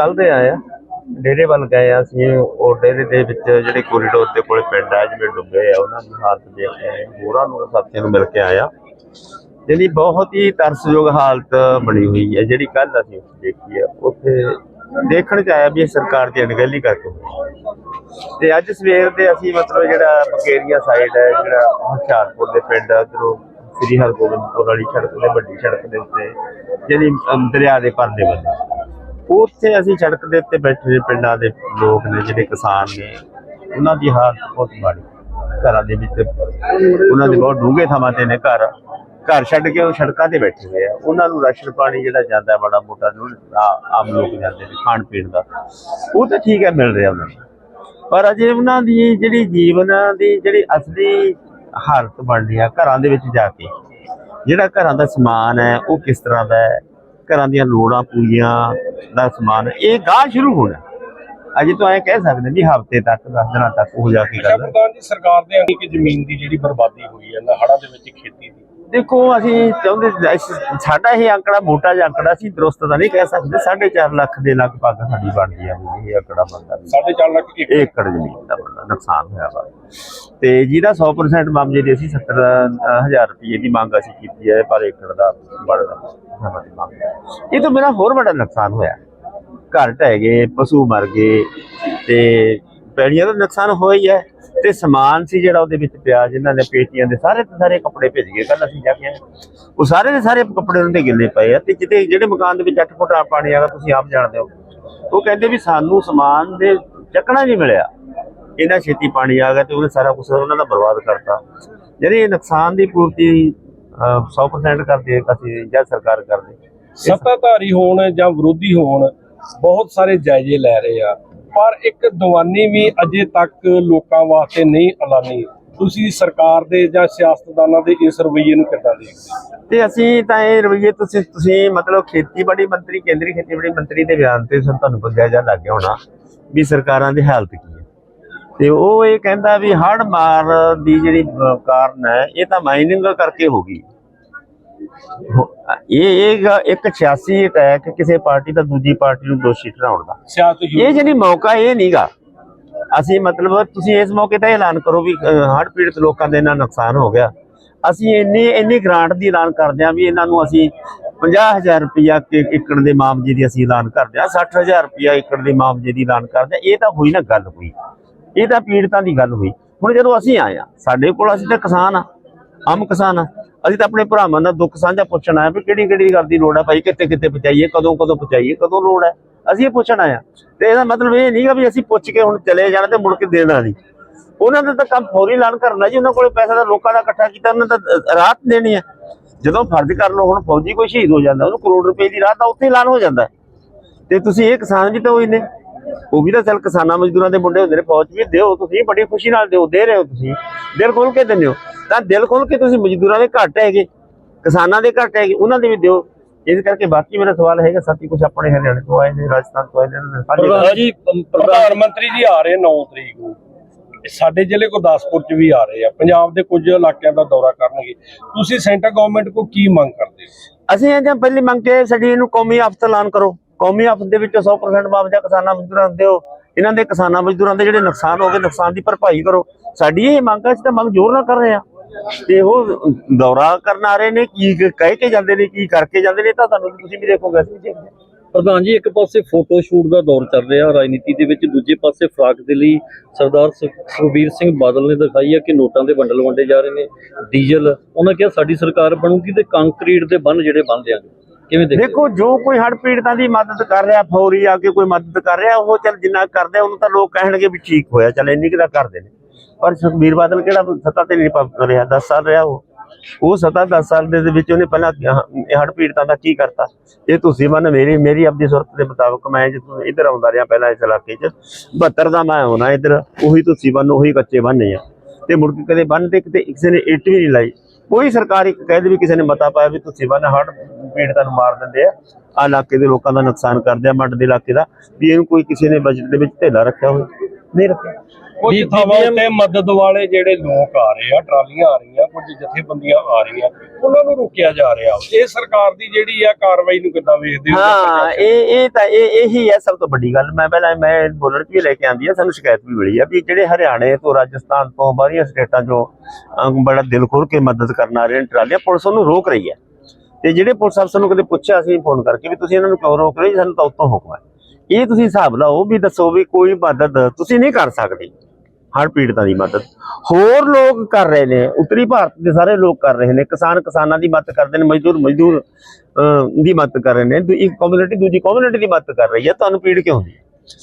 ਕੱਲ ਦੇ ਆਏ ਆ। ਡੇਰੇ ਵੱਲ ਗਏ ਆ ਅਸੀਂ। ਉਹ ਡੇਰੇ ਦੇ ਵਿੱਚ ਜਿਹੜੇ ਕੋਰੀਡੋਰ ਦੇ ਕੋਲੇ ਪਿੰਡ ਆ, ਜਿਵੇਂ ਡੁੱਬੇ ਆ, ਉਹਨਾਂ ਦੀ ਹਾਲਤ ਦੇਖ ਕੇ ਆਏ। ਹੋਰਾਂ ਨੂੰ, ਸਾਥੀਆਂ ਨੂੰ ਮਿਲ ਕੇ ਆਇਆ ਜਿਹੜੀ ਬਹੁਤ ਹੀ ਤਰਸਯੋਗ ਹਾਲਤ ਬਣੀ ਹੋਈ ਹੈ, ਜਿਹੜੀ ਕੱਲ ਅਸੀਂ ਦੇਖੀ ਆ। ਉੱਥੇ ਦੇਖਣ ਚ ਆਇਆ ਵੀ ਇਹ ਸਰਕਾਰ ਦੀ ਅਣਗਹਿਲੀ ਕਰਕੇ ਤੇ ਅੱਜ ਸਵੇਰ ਦੇ ਅਸੀਂ ਮਤਲਬ ਜਿਹੜਾ ਮਕੇਰੀਆ ਸਾਈਡ ਹੈ, ਜਿਹੜਾ ਹੁਸ਼ਿਆਰਪੁਰ ਦੇ ਪਿੰਡ ਉਧਰੋਂ ਸ੍ਰੀ ਹਰਗੋਬਿੰਦਪੁਰ ਵਾਲੀ ਸੜਕ ਤੇ, ਵੱਡੀ ਸੜਕ ਦੇ ਉੱਤੇ, ਜਿਹੜੀ ਦਰਿਆ ਦੇ ਪਰਲੇ ਬੰਨੇ। ਉੱਥੇ ਅਸੀਂ ਸੜਕ ਦੇ ਉੱਤੇ ਬੈਠੇ ਪਿੰਡਾਂ ਦੇ ਲੋਕ ਨੇ, ਜਿਹੜੇ ਕਿਸਾਨ ਨੇ, ਉਹਨਾਂ ਦੀ ਹਾਲਤ ਬਹੁਤ ਮਾੜੀ। ਘਰਾਂ ਦੇ ਵਿੱਚ ਉਹਨਾਂ ਦੇ ਬਹੁਤ ਡੂੰਘੇ ਥਾਵਾਂ ਤੇ ਨੇ ਘਰ। ਘਰ ਛੱਡ ਕੇ ਉਹ ਸੜਕਾਂ ਤੇ ਬੈਠੇ ਹੋਏ ਆ। ਉਹਨਾਂ ਨੂੰ ਰਾਸ਼ਨ ਪਾਣੀ ਜਿਹੜਾ ਜਾਂਦਾ ਬੜਾ ਮੋਟਾ ਆਮ ਲੋਕ ਜਾਂਦੇ ਨੇ ਖਾਣ ਪੀਣ ਦਾ, ਉਹ ਤਾਂ ਠੀਕ ਹੈ, ਮਿਲ ਰਿਹਾ ਉਹਨਾਂ ਨੂੰ। ਪਰ ਅਜੇ ਉਹਨਾਂ ਦੀ ਜਿਹੜੀ ਜੀਵਨ ਦੀ ਜਿਹੜੀ ਅਸਲੀ ਹਾਲਤ ਬਣ ਰਹੀ ਆ ਘਰਾਂ ਦੇ ਵਿੱਚ ਜਾ ਕੇ। ਜਿਹੜਾ ਘਰਾਂ ਦਾ ਸਮਾਨ ਹੈ, ਉਹ ਕਿਸ ਤਰ੍ਹਾਂ ਦਾ ਹੈ ਘਰਾਂ ਦੀਆਂ ਲੋੜਾਂ ਪੂਰੀਆਂ ਦਾ ਸਮਾਨ, ਇਹ ਗਾਹ ਸ਼ੁਰੂ ਹੋਣਾ। ਅਜੇ ਤਾਂ ਐ ਕਹਿ ਸਕਦੇ ਜੀ ਹਫ਼ਤੇ ਤੱਕ 10 ਦਿਨਾਂ ਤੱਕ ਹੋ ਜਾ ਕੇ ਗੱਲ ਪ੍ਰਧਾਨ ਜੀ, ਸਰਕਾਰ ਦੇ ਅੰਦਰ ਕਿ ਜ਼ਮੀਨ ਦੀ ਜਿਹੜੀ ਬਰਬਾਦੀ ਹੋਈ ਹੈ ਹੜ੍ਹਾਂ ਦੇ ਵਿੱਚ ਖੇਤੀ ਦੀ ਦੇਖੋ ਅਸੀਂ ਚਾਹੁੰਦੇ ਸਾਡਾ ਇਹ ਅੰਕੜਾ ਮੋਟਾ ਜਿਹਾ ਅੰਕੜਾ ਸੀ ਦਰੁਸਤ ਤਾਂ ਨਹੀਂ ਕਹਿ ਸਕਦੇ। 4.5 ਲੱਖ ਦੇ ਲਗਭਗ ਸਾਡੀ ਬਣਦੀ ਆ ਇਹ ਅੰਕੜਾ ਬਣਦਾ ਵੀ। 4.5 ਲੱਖ ਏਕੜ ਜ਼ਮੀਨ ਦਾ ਬਣਦਾ ਨੁਕਸਾਨ ਹੋਇਆ ਵਾ। ਤੇ ਜਿਹਦਾ 100% ਮਾਮਲੇ ਦੀ ਅਸੀਂ 70000 ਰੁਪਏ ਦੀ ਮੰਗ ਅਸੀਂ ਕੀਤੀ ਹੈ ਪਰ ਏਕੜ ਦਾ ਬਣਦਾ ਇਹ ਤੋਂ ਬਿਨਾਂ ਹੋਰ ਵੱਡਾ ਨੁਕਸਾਨ ਹੋਇਆ। ਘਰ ਢਹਿ ਗਏ ਪਸ਼ੂ ਮਰ ਗਏ ਤੇ ਪੈੜੀਆਂ ਦਾ ਨੁਕਸਾਨ ਹੋਇਆ ਹੀ ਹੈ ਤੇ ਸਮਾਨ ਸੀ ਜਿਹੜਾ ਉਹਦੇ ਵਿੱਚ ਪਿਆ ਜਿਨ੍ਹਾਂ ਦੇ ਪੇਟੀਆਂ ਦੇ ਸਾਰੇ ਦੇ ਸਾਰੇ ਕੱਪੜੇ ਭਿੱਜ ਗਏ ਕੱਲ ਅਸੀਂ ਜਾ ਕੇ ਆਏ। ਉਹ ਸਾਰੇ ਦੇ ਸਾਰੇ ਕੱਪੜੇ ਉਹਨਾਂ ਦੇ ਗਿੱਲੇ ਪਏ ਆ ਤੇ ਜਿੱਤੇ ਜਿਹੜੇ ਮਕਾਨ ਦੇ ਵਿੱਚ 8 ਫੁੱਟ ਆ ਪਾਣੀ ਆਗਾ ਤੁਸੀਂ ਆਪ ਜਾਣਦੇ ਹੋ। ਉਹ ਕਹਿੰਦੇ ਵੀ ਸਾਨੂੰ ਸਮਾਨ ਦੇ ਚੱਕਣਾ ਨਹੀਂ ਮਿਲਿਆ। ਇੰਨਾ ਛੇਤੀ ਪਾਣੀ ਆ ਗਿਆ ਤੇ ਉਹਨੇ ਸਾਰਾ ਕੁਝ ਉਹਨਾਂ ਦਾ ਬਰਬਾਦ ਕਰਤਾ। ਜਿਹੜੀ ਨੁਕਸਾਨ ਦੀ ਪੂਰਤੀ ਅਹ, 100% ਕਰਦੇ ਅਸੀਂ ਜਾਂ ਸਰਕਾਰ ਕਰਦੇ। ਸੱਤਾਧਾਰੀ ਹੋਣ ਜਾਂ ਵਿਰੋਧੀ ਹੋਣ ਬਹੁਤ ਸਾਰੇ ਜਾਇਜ਼ੇ ਲੈ ਰਹੇ ਆ। ਪਰ ਇੱਕ ਦੀਵਾਨੀ ਵੀ ਅਜੇ ਤੱਕ ਲੋਕਾਂ ਵਾਸਤੇ ਨਹੀਂ ਐਲਾਨੀ। ਤੁਸੀਂ ਸਰਕਾਰ ਦੇ ਜਾਂ ਸਿਆਸਤਦਾਨਾਂ ਦੇ ਇਸ ਰਵੱਈਏ ਨੂੰ ਕਿੱਦਾਂ ਦੇਖਦੇ ਤੇ ਅਸੀਂ ਤਾਂ ਇਹ ਰਵਈਏ ਤੁਸੀਂ ਤੁਸੀਂ ਮਤਲਬ ਖੇਤੀਬਾੜੀ ਮੰਤਰੀ, ਕੇਂਦਰੀ ਖੇਤੀਬਾੜੀ ਮੰਤਰੀ ਦੇ ਬਿਆਨ ਤੇ ਤੁਹਾਨੂੰ ਪਤਾ ਜਾਂ ਲੱਗ ਗਿਆ ਹੋਣਾ ਵੀ ਸਰਕਾਰਾਂ ਦੀ ਹਾਲਤ ਕੀ ਹੈ। ਤੇ ਉਹ ਇਹ ਕਹਿੰਦਾ ਵੀ ਹੜ ਮਾਰ ਦੀ ਜਿਹੜੀ ਕਾਰਨ ਹੈ, ਇਹ ਤਾਂ ਮਾਈਨਿੰਗ ਕਰਕੇ ਹੋ ਗਈ। ਇਹ ਇਹ ਇੱਕ 86 ਅਟੈਕ ਕਿਸੇ ਪਾਰਟੀ ਦਾ ਦੂਜੀ ਪਾਰਟੀ ਨੂੰ ਦੋਸ਼ੀ ਠਹਿਰਾਉਣ ਦਾ। ਇਹ ਜਿਹੜੀ ਮੌਕਾ ਇਹ ਨਹੀਂਗਾ ਅਸੀਂ ਮਤਲਬ ਤੁਸੀਂ ਇਸ ਮੌਕੇ ਤੇ ਐਲਾਨ ਕਰੋ ਵੀ ਹੜ ਪੀੜਤ ਲੋਕਾਂ ਦੇ ਨਾਲ ਨੁਕਸਾਨ ਹੋ ਗਿਆ। ਅਸੀਂ ਇੰਨੀ ਇੰਨੀ ਗ੍ਰਾਂਟ ਦੀ ਐਲਾਨ ਕਰਦੇ ਹਾਂ ਵੀ ਇਹਨਾਂ ਨੂੰ ਅਸੀਂ 50000 ਰੁਪਇਆ ਏਕੜ ਦੇ ਮਾਮਜੇ ਦੀ ਅਸੀਂ ਐਲਾਨ ਕਰਦੇ ਹਾਂ 60000 ਰੁਪਇਆ ਏਕੜ ਦੇ ਮਾਮਜੇ ਦੀ ਐਲਾਨ ਕਰਦੇ ਹਾਂ। ਇਹ ਤਾਂ ਹੋਈ ਨਾ ਗੱਲ ਹੋਈ ਇਹ ਤਾਂ ਪੀੜਤਾਂ ਦੀ ਗੱਲ ਹੋਈ। ਹੁਣ ਜਦੋਂ ਅਸੀਂ ਆਏ ਆ ਸਾਡੇ ਕੋਲ ਅਸੀਂ ਤਾਂ ਕਿਸਾਨ ਆ ਆਮ ਕਿਸਾਨ ਆ। ਅਸੀਂ ਤਾਂ ਆਪਣੇ ਭਰਾਵਾਂ ਦਾ ਦੁੱਖ ਸਾਂਝਾ ਪੁੱਛਣ ਆਏ ਵੀ ਕਿਹੜੀ ਕਿਹੜੀ ਗੱਲ ਦੀ ਲੋੜ ਹੈ ਭਾਈ ਕਿੱਥੇ ਕਿੱਥੇ ਪਹੁੰਚਾਈਏ ਕਦੋਂ ਕਦੋਂ ਪਹੁੰਚਾਈਏ ਕਦੋਂ ਲੋੜ ਹੈ ਅਸੀਂ ਇਹ ਪੁੱਛਣ ਆਏ ਤੇ ਇਹਦਾ ਮਤਲਬ ਇਹ ਨਹੀਂਗਾ ਵੀ ਅਸੀਂ ਪੁੱਛ ਕੇ ਹੁਣ ਚਲੇ ਜਾਣਾ ਤੇ ਮੁੜ ਕੇ ਦੇਣਾ ਨਹੀਂ। ਉਹਨਾਂ ਦਾ ਤਾਂ ਕੰਮ ਫੌਰੀ ਐਲਾਨ ਕਰਨਾ ਜੀ ਉਹਨਾਂ ਕੋਲੇ ਪੈਸਾ ਤਾਂ ਲੋਕਾਂ ਦਾ ਇਕੱਠਾ ਕੀਤਾ ਉਹਨਾਂ ਦਾ ਅ, ਦੇਣੀ ਹੈ ਜਦੋਂ ਫਰਜ਼ ਕਰ ਲਓ ਹੁਣ ਫੌਜੀ ਕੋਈ ਸ਼ਹੀਦ ਹੋ ਜਾਂਦਾ ਉਹਨੂੰ ਕਰੋੜ ਰੁਪਏ ਦੀ ਰਾਹਤ ਤਾਂ ਉੱਥੇ ਐਲਾਨ ਹੋ ਜਾਂਦਾ। ਤੇ ਤੁਸੀਂ ਇਹ ਕਿਸਾਨ ਵੀ ਤਾਂ ਹੋਈ ਨੇ। ਉਹ ਵੀ ਤਾਂ ਚੱਲ ਕਿਸਾਨਾਂ ਮਜ਼ਦੂਰਾਂ ਦੇ ਮੁੰਡੇ ਹੁੰਦੇ ਨੇ ਫੌਜ ਵੀ ਦਿਓ ਤੁਸੀਂ ਬੜੀ ਖੁਸ਼ੀ ਨਾਲ ਦਿਓ ਦੇ ਰਹੇ ਹੋ ਤੁਸੀਂ। ਦਿਲ ਖੋਲ ਕੇ ਦਿੰਦੇ ਹੋ। ਤਾਂ ਦਿਲ ਖੋਲ ਕੇ ਤੁਸੀਂ ਮਜ਼ਦੂਰਾਂ ਦੇ ਘੱਟ ਹੈਗੇ ਕਿਸਾਨਾਂ ਦੇ ਘੱਟ ਹੈਗੇ ਉਹਨਾਂ ਦੇ ਵੀ ਦਿਓ। ਇਸ ਕਰਕੇ ਬਾਕੀ ਮੇਰਾ ਸਵਾਲ ਹੈਗਾ ਸਾਥੀ ਕੁਝ ਆਪਣੇ ਹਰਿਆਣੇ ਤੋਂ ਆਏ ਨੇ ਰਾਜਸਥਾਨ ਤੋਂ ਆਏ ਨੇ ਜੀ ਪ੍ਰਧਾਨ ਮੰਤਰੀ ਜੀ ਆ ਰਹੇ 9 ਤਰੀਕ ਨੂੰ। ਸਾਡੇ ਜ਼ਿਲ੍ਹੇ ਗੁਰਦਾਸਪੁਰ ਚ ਵੀ ਆ ਰਹੇ ਆ। ਪੰਜਾਬ ਦੇ ਕੁਝ ਇਲਾਕਿਆਂ ਦਾ ਦੌਰਾ ਕਰਨਗੇ। ਤੁਸੀਂ ਸੈਂਟਰ ਗਵਰਨਮੈਂਟ ਕੋ ਕੀ ਮੰਗ ਕਰਦੇ ਹੋ? ਅਸੀਂ ਇਹ ਜਾਂ ਪਹਿਲੀ ਮੰਗ ਕੇ ਸਾਡੀ ਇਹਨੂੰ ਕੌਮੀ ਆਫਤ ਐਲਾਨ ਕਰੋ। ਕੌਮੀ ਆਫਤ ਦੇ ਵਿੱਚ 100% ਮੁਆਵਜ਼ਾ ਕਿਸਾਨਾਂ ਮਜ਼ਦੂਰਾਂ ਨੂੰ ਦਿਓ। ਇਹਨਾਂ ਦੇ ਕਿਸਾਨਾਂ ਮਜ਼ਦੂਰਾਂ ਦੇ ਜਿਹੜੇ ਨੁਕਸਾਨ ਹੋ ਗਏ ਨੁਕਸਾਨ ਦੀ ਭਰਪਾਈ ਕਰੋ। ਸਾਡੀ ਇਹ ਮੰਗ ਹੈ ਅਸੀਂ ਤਾਂ ਮੰਗ ਜ਼ੋਰ ਨਾਲ ਕਰ ਰਹੇ ਆ ਤੇ ਉਹ ਦੌਰਾ ਕਰਨ ਆ ਰਹੇ ਨੇ ਕੀ ਕਹਿ ਕੇ ਜਾਂਦੇ ਨੇ ਕੀ ਕਰਕੇ ਜਾਂਦੇ ਨੇ ਤਾਂ ਤੁਹਾਨੂੰ ਤੁਸੀਂ ਵੀ ਦੇਖੋਗੇ ਅਸੀਂ ਦੇਖਦੇ। ਪ੍ਰਧਾਨ ਜੀ ਇੱਕ ਪਾਸੇ ਫੋਟੋ ਸ਼ੂਟ ਦਾ ਦੌਰ ਚੱਲ ਰਿਹਾ ਰਾਜਨੀਤੀ ਦੇ ਵਿੱਚ ਦੂਜੇ ਪਾਸੇ ਫਰਾਕ ਦੇ ਲਈ ਸਰਦਾਰ ਸੁਖਬੀਰ ਸਿੰਘ ਬਾਦਲ ਨੇ ਦਿਖਾਈ ਹੈ ਕਿ ਨੋਟਾਂ ਦੇ ਬੰਡਲ ਵੰਡੇ ਜਾ ਰਹੇ ਨੇ ਡੀਜ਼ਲ ਉਹਨਾਂ ਕਿਹਾ ਸਾਡੀ ਸਰਕਾਰ ਬਣੂਗੀ ਤੇ ਕੰਕਰੀਟ ਦੇ ਬੰਨ ਜਿਹੜੇ ਬੰਨ ਦਿਆਂਗੇ ਕਿਵੇਂ ਦੇਖਦੇ? ਦੇਖੋ ਜੋ ਕੋਈ ਹੜ ਪੀੜਤਾਂ ਦੀ ਮਦਦ ਕਰ ਰਿਹਾ ਫੌਰੀ ਆ ਕੇ ਕੋਈ ਮਦਦ ਕਰ ਰਿਹਾ ਉਹ ਚੱਲ ਜਿੰਨਾ ਕਰਦੇ ਉਹਨੂੰ ਤਾਂ ਲੋਕ ਕਹਿਣਗੇ ਵੀ ਠੀਕ ਹੋਇਆ ਚੱਲ ਇੰਨੀ ਕੁ ਤਾਂ ਕਰਦੇ ਨੇ ਪਰ ਸੁਖਬੀਰ ਬਾਦਲ ਕਿਹੜਾ ਸੱਤਾ ਤੇ ਨਹੀਂ ਪਾ ਰਿਹਾ? 10 ਸਾਲ ਰਿਹਾ ਉਹ। ਉਹ ਸੱਤਾ 10 ਸਾਲ ਦੇ ਵਿੱਚ ਉਹਨੇ ਪਹਿਲਾਂ ਹੜ ਪੀੜਤਾਂ ਦਾ ਕੀ ਕਰਤਾ? ਇਹ ਤੁਸੀਂ ਮੰਨ ਮੇਰੀ ਮੇਰੀ ਆਪਣੀ ਸੁਰਤ ਦੇ ਮੁਤਾਬਕ ਮੈਂ ਜਦੋਂ ਇੱਧਰ ਆਉਂਦਾ ਰਿਹਾ ਪਹਿਲਾਂ ਇਸ ਇਲਾਕੇ 'ਚ। 72 ਦਾ ਮੈਂ ਆਉਣਾ ਇੱਧਰ। ਉਹੀ ਤੁਸੀਂ ਬੰਨ ਉਹੀ ਕੱਚੇ ਬੰਨੇ ਆ। ਤੇ ਮੁੜ ਕੇ ਕਦੇ ਬੰਨ ਤੇ ਕਿਤੇ ਕਿਸੇ ਨੇ ਇੱਟ ਵੀ ਨਹੀਂ ਲਾਈ। ਕੋਈ ਸਰਕਾਰ ਇੱਕ ਕਹਿ ਦੇ ਵੀ ਕਿਸੇ ਨੇ ਮਤਾ ਪਾਇਆ ਵੀ ਤੁਸੀਂ ਬੰਨ ਹੜ ਪੀੜਤਾਂ ਨੂੰ ਮਾਰ ਦਿੰਦੇ ਆ। ਆ ਇਲਾਕੇ ਦੇ ਲੋਕਾਂ ਦਾ ਨੁਕਸਾਨ ਕਰਦੇ ਆ, ਮੱਡ ਦੇ ਇਲਾਕੇ ਦਾ। ਵੀ ਇਹਨੂੰ ਕੋਈ ਕਿਸੇ ਨੇ ਬਜਟ ਦੇ ਵਿੱਚ ਢੇਲਾ ਰੱਖਿਆ ਹੋਵੇ। ਨਹੀਂ ਰੱਖਿਆ। ਕੁਝ ਥਾਵਾਂ ਉੱਤੇ ਮਦਦ ਵਾਲੇ ਜਿਹੜੇ ਲੋਕ ਆ ਰਹੇ ਆ ਟਰਾਲੀਆਂ ਆ ਰਹੀਆਂ ਕੁਝ ਜਥੇਬੰਦੀਆਂ ਆ ਰਹੀਆਂ ਉਹਨਾਂ ਨੂੰ ਰੋਕਿਆ ਜਾ ਰਿਹਾ ਇਹ ਸਰਕਾਰ ਦੀ ਜਿਹੜੀ ਆ ਕਾਰਵਾਈ ਨੂੰ ਕਿੱਦਾਂ ਵੇਖਦੇ ਹੋ ਹਾਂ? ਇਹ ਇਹ ਤਾਂ ਇਹ ਇਹੀ ਹੈ ਸਭ ਤੋਂ ਵੱਡੀ ਗੱਲ ਮੈਂ ਪਹਿਲਾਂ ਮੈਂ ਬੋਲਣ ਵੀ ਲੈ ਕੇ ਆਂਦੀ ਆ ਸਾਨੂੰ ਸ਼ਿਕਾਇਤ ਵੀ ਮਿਲੀ ਆ ਵੀ ਜਿਹੜੇ ਹਰਿਆਣੇ ਤੋਂ ਰਾਜਸਥਾਨ ਤੋਂ ਬਾਹਰੀਆਂ ਸਟੇਟਾਂ 'ਚੋਂ ਬੜਾ ਦਿਲ ਖੋਲ ਕੇ ਮਦਦ ਕਰਨ ਆ ਰਹੇ ਨੇ ਟਰਾਲੀਆਂ ਪੁਲਿਸ ਉਹਨੂੰ ਰੋਕ ਰਹੀ ਹੈ ਤੇ ਜਿਹੜੇ ਪੁਲਿਸ ਅਫਸਰ ਨੂੰ ਕਦੇ ਪੁੱਛਿਆ ਸੀ ਫੋਨ ਕਰਕੇ ਵੀ ਤੁਸੀਂ ਇਹਨਾਂ ਨੂੰ ਕਿਉਂ ਰੋਕ ਰਹੇ? ਸਾਨੂੰ ਤਾਂ ਉੱਤੋਂ ਹੁਕਮ ਹੈ ਇਹ ਤੁਸੀਂ ਹਿਸਾਬ ਲਾਓ ਵੀ ਦੱਸੋ ਵੀ ਕੋਈ ਮਦਦ ਤੁਸੀਂ ਨਹੀਂ ਕਰ ਸਕਦੇ ਹੜ੍ਹ ਪੀੜਤਾਂ ਦੀ ਮਦਦ। ਹੋਰ ਲੋਕ ਕਰ ਰਹੇ ਨੇ ਉੱਤਰੀ ਭਾਰਤ ਦੇ ਸਾਰੇ ਲੋਕ ਕਰ ਰਹੇ ਨੇ ਕਿਸਾਨ ਕਿਸਾਨਾਂ ਦੀ ਮਦਦ ਕਰਦੇ ਨੇ ਮਜ਼ਦੂਰ ਮਜ਼ਦੂਰ ਦੀ ਮਦਦ ਕਰ ਰਹੇ ਨੇ ਦੂ- ਇੱਕ ਕਮਿਊਨਿਟੀ ਦੂਜੀ ਕਮਿਊਨਿਟੀ ਦੀ ਮਦਦ ਕਰ ਰਹੀ ਹੈ। ਤੁਹਾਨੂੰ ਪੀੜ ਕਿਉਂ ਹੁੰਦੀ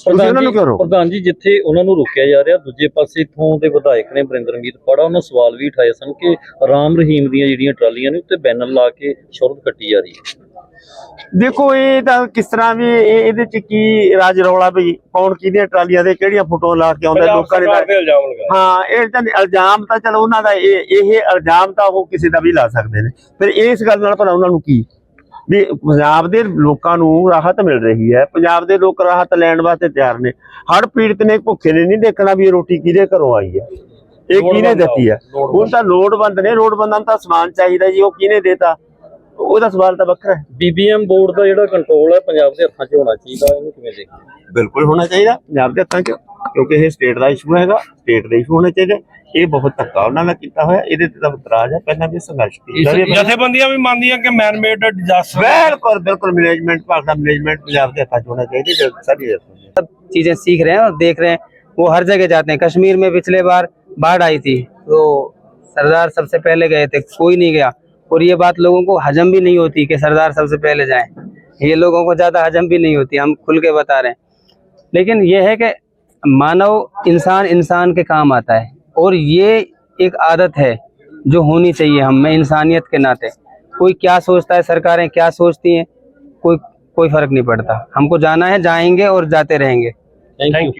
ਪ੍ਰਧਾਨ ਜੀ ਰੋਕ ਪ੍ਰਧਾਨ ਜੀ ਜਿੱਥੇ ਉਹਨਾਂ ਨੂੰ ਰੋਕਿਆ ਜਾ ਰਿਹਾ ਦੂਜੇ ਪਾਸੇ ਇਥੋਂ ਦੇ ਵਿਧਾਇਕ ਨੇ ਬਰਿੰਦਰਮੀਤ ਪੜਾ ਉਹਨਾਂ ਸਵਾਲ ਵੀ ਉਠਾਏ ਸਨ ਕਿ ਰਾਮ ਰਹੀਮ ਦੀਆਂ ਜਿਹੜੀਆਂ ਟਰਾਲੀਆਂ ਨੇ ਉੱਤੇ ਬੈਨਰ ਲਾ ਕੇ ਸ਼ੁਰਤ ਕੱਟੀ ਜਾ ਰਹੀ ਹੈ। ਦੇਖੋ ਇਹ ਤਾਂ ਕਿਸ ਤਰ੍ਹਾਂ ਵੀ ਇਹ- ਇਹਦੇ ਚ ਕੀ ਰਾਜ ਰੌਲਾ ਵੀ ਕੌਣ ਕਿਹਦੀਆਂ ਟਰਾਲੀਆਂ ਦੇ ਕਿਹੜੀਆਂ ਫੋਟੋ ਲਾ ਕੇ ਆਉਂਦਾ ਲੋਕਾਂ ਲਗਾਏ। ਹਾਂ ਇਹ ਤਾਂ ਇਲਜ਼ਾਮ ਤਾਂ ਚਲੋ ਉਹਨਾਂ ਦਾ ਇਹ ਇਹ ਇਲਜ਼ਾਮ ਤਾਂ ਉਹ ਕਿਸੇ ਦਾ ਵੀ ਲਾ ਸਕਦੇ ਨੇ। ਫਿਰ ਇਸ ਗੱਲ ਨਾਲ ਭਲਾ ਉਹਨਾਂ ਨੂੰ ਕੀ? ਵੀ ਪੰਜਾਬ ਦੇ ਲੋਕਾਂ ਨੂੰ ਰਾਹਤ ਮਿਲ ਰਹੀ ਹੈ। ਪੰਜਾਬ ਦੇ ਲੋਕ ਰਾਹਤ ਲੈਣ ਵਾਸਤੇ ਤਿਆਰ ਨੇ। ਹੜ ਪੀੜਤ ਨੇ ਭੁੱਖੇ ਨੇ ਨਹੀਂ ਦੇਖਣਾ ਵੀ ਇਹ ਰੋਟੀ ਕਿਹਦੇ ਘਰੋਂ ਆਈ ਹੈ। ਇਹ ਕਿਹਨੇ ਦਿੱਤੀ ਹੈ। ਹੁਣ ਤਾਂ ਲੋੜਵੰਦ ਨੇ। ਲੋੜਵੰਦਾਂ ਨੂੰ ਤਾਂ ਸਮਾਨ ਚਾਹੀਦਾ ਜੀ ਉਹ ਕਿਹਨੇ ਦੇਤਾ? ਉਹਦਾ ਸਵਾਲ ਤਾਂ ਵੱਖਰਾ ਹੈ ਬੀਬੀਐਮ ਬੋਰਡ ਦਾ ਜਿਹੜਾ ਕੰਟਰੋਲ ਹੈ ਪੰਜਾਬ ਦੇ ਹੱਥਾਂ 'ਚ ਹੋਣਾ ਚਾਹੀਦਾ ਇਹਨੂੰ ਕਿਵੇਂ ਦੇਖਦੇ ਬਿਲਕੁਲ ਹੋਣਾ ਚਾਹੀਦਾ ਪੰਜਾਬ ਦੇ ਹੱਥਾਂ 'ਚ ਕਿਉਂਕਿ ਇਹ ਸਟੇਟ ਦਾ ਇਸ਼ੂ ਹੈਗਾ ਸਟੇਟ ਦਾ ਇਸ਼ੂ ਹੋਣਾ ਚਾਹੀਦਾ ਇਹ ਬਹੁਤ ਧੱਕਾ ਉਹਨਾਂ ਦਾ ਕੀਤਾ ਹੋਇਆ ਇਹਦੇ ਤੇ ਤਾਂ ਇਤਰਾਜ਼ ਹੈ ਪਹਿਲਾਂ ਵੀ ਸੰਘਰਸ਼ ਕੀਤਾ ਇਸ ਜਥੇਬੰਦੀਆਂ ਵੀ ਮੰਨਦੀਆਂ ਕਿ ਮੈਨ ਮੇਡ ਡਿਜ਼ਾਸਟਰ ਬਿਲਕੁਲ ਬਿਲਕੁਲ ਮੈਨੇਜਮੈਂਟ ਭਾਗ ਦਾ ਮੈਨੇਜਮੈਂਟ ਪੰਜਾਬ ਦੇ ਹੱਥਾਂ 'ਚ ਹੋਣਾ ਚਾਹੀਦਾ ਜੇ ਸਾਰੀ ਇਹ चीजें सीख रहे हैं और देख रहे हैं वो हर जगह जाते हैं कश्मीर में पिछले बार बाढ़ आई थी तो सरदार सबसे पहले गए थे कोई नहीं गया और ये बात लोगों को हजम भी नहीं होती कि सरदार सबसे पहले जाएँ। ये लोगों को ज़्यादा हजम भी नहीं होती, हम खुल के बता रहे हैं। लेकिन ये है कि मानव इंसान इंसान के काम आता है। और ये एक आदत है जो होनी चाहिए हम में इंसानियत के नाते। कोई क्या सोचता है, सरकारें क्या सोचती हैं, कोई कोई फ़र्क नहीं पड़ता। हमको जाना है, जाएँगे और जाते रहेंगे। ਥੈਂक ਯੂ